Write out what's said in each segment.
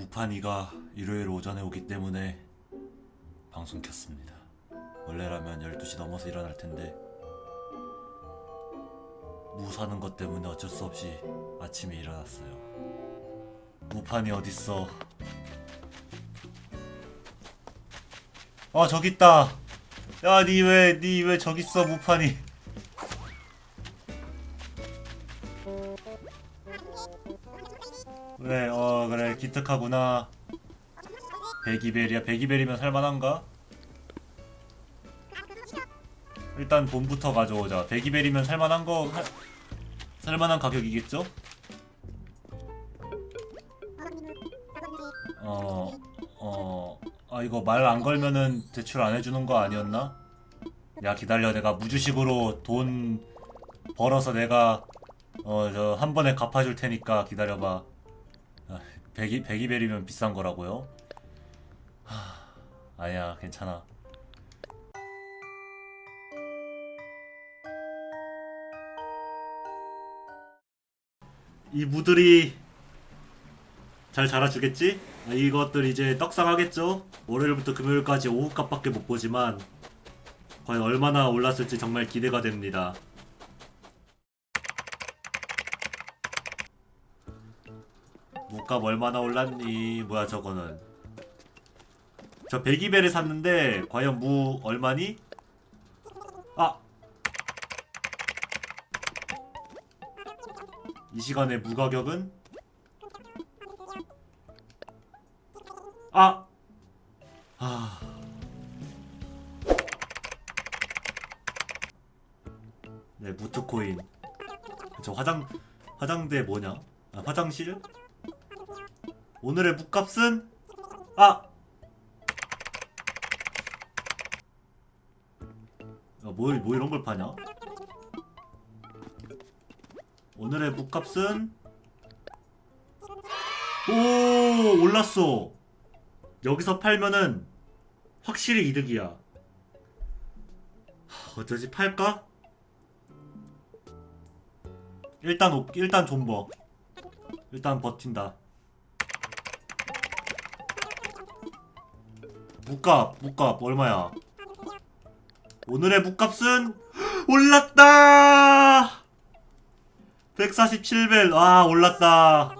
무판이가 일요일 오전에 오기 때문에 방송 켰습니다. 원래라면 12시 넘어서 일어날 텐데 무 사는 것 때문에 어쩔 수 없이 아침에 일어났어요. 무판이 어딨어? 아 저기 있다. 야 니 왜 니 왜 저기 있어 무판이? 왜? 어 그래 기특하구나. 베기벨이야. 베기벨이면 살만한가? 일단 봄부터 가져오자. 베기벨이면 살만한 거 할- 살만한 가격이겠죠? 어, 어, 아 이거 말 안 걸면은 대출 안 해주는 거 아니었나? 야 기다려, 내가 무주식으로 돈 벌어서 내가 어 저 한 번에 갚아줄 테니까 기다려봐. 아, 백이 백이벨이면 비싼 거라고요? 하, 아니야, 괜찮아. 이 무들이 잘 자라주겠지? 아, 이것들 이제 떡상하겠죠? 월요일부터 금요일까지 오후값밖에 못 보지만 과연 얼마나 올랐을지 정말 기대가 됩니다. 무값 얼마나 올랐니? 뭐야 저거는 저 배기배를 샀는데 과연 무 얼마니? 아! 이 시간에 무 가격은? 아! 아. 네, 무트코인. 저 화장, 화장대 뭐냐? 아, 화장실? 오늘의 묵값은? 아! 아, 뭐, 뭐 이런 걸 파냐? 오늘의 묵값은? 오, 올랐어. 여기서 팔면은 확실히 이득이야. 하, 어쩌지 팔까? 일단 오- 일단 존버. 일단 버틴다. 묵값 묵값 얼마야? 오늘의 묵값은 올랐다. 147벨 아 올랐다.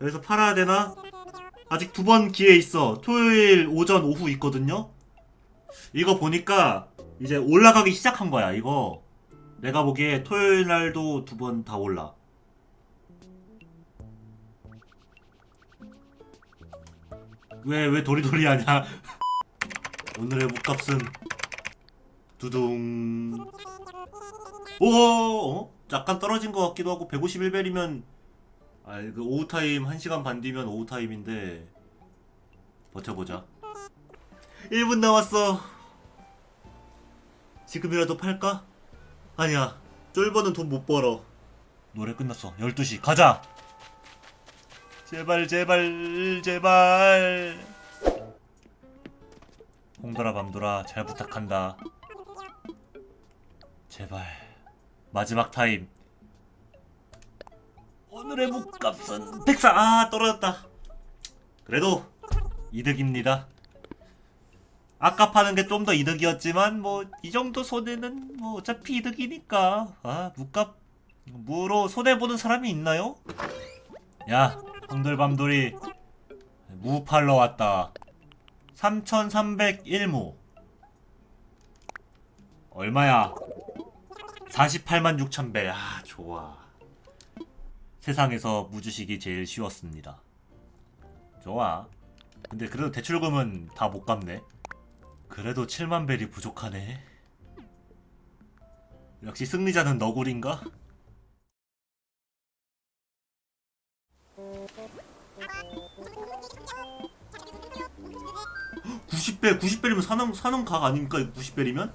여기서 팔아야 되나? 아직 두 번 기회 있어. 토요일 오전 오후 있거든요. 이거 보니까 이제 올라가기 시작한 거야. 이거 내가 보기에 토요일 날도 두 번 다 올라. 왜 왜 도리도리 하냐? 오늘의 묵값은 두둥. 오, 어? 약간 떨어진 것 같기도 하고 151벨이면 아, 그 오후 타임 1시간 반 뒤면 오후 타임인데 버텨보자. 1분 남았어. 지금이라도 팔까? 아니야. 쫄보는 돈 못 벌어. 노래 끝났어. 12시. 가자. 제발 제발 제발. 홍돌아 밤돌아 잘 부탁한다. 제발. 마지막 타임. 오늘의 묵값은 백사 아 떨어졌다 그래도 이득입니다 아까 파는 게 좀 더 이득이었지만 뭐 이 정도 손해는 뭐 어차피 이득이니까 아 묵값 무로 손해 보는 사람이 있나요? 야 홍들밤돌이 무 팔러 왔다 3301무 얼마야 48만 6천배 아 좋아 세상에서 무주식이 제일 쉬웠습니다. 좋아. 근데 그래도 대출금은 다 못 갚네. 그래도 7만 벨이 부족하네. 역시 승리자는 너구리인가? (90배) (90배이면 사는 사는 각 아닙니까? 90배이면